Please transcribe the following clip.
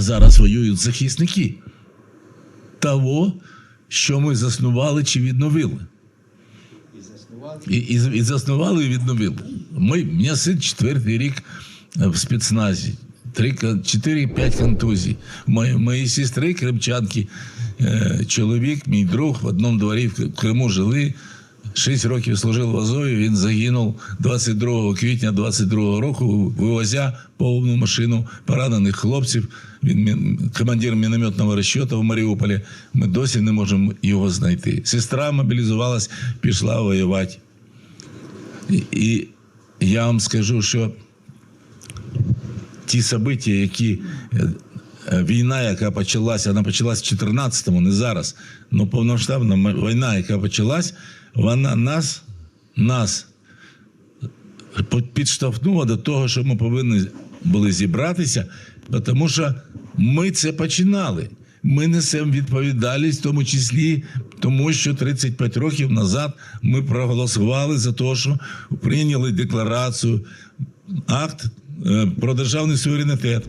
А зараз воюють захисники того, що ми заснували чи відновили. І, і, і заснували і відновили. Ми, мене син четвертий рік в спецназі. 4-5 контузій. Мої, мої сестри кримчанки, е, чоловік, мій друг в одному дворі в Криму жили. 6 років служив в Азові, він загинув 22 квітня 22 року, вивозя повну машину поранених хлопців. Він командир мінометного розчету в Маріуполі. Ми досі не можемо його знайти. Сестра мобілізувалась, пішла воювати. І, я вам скажу, що ті события, які е, війна, яка почалася, вона почалась в 14-му, не зараз. Ну повномасштабна війна, яка почалась, вона нас, нас підштовхнула до того, що ми повинні були зібратися, тому що ми це починали. Ми несемо відповідальність, в тому числі тому, що 35 років назад ми проголосували за те, що прийняли декларацію, акт е, про державний суверенітет.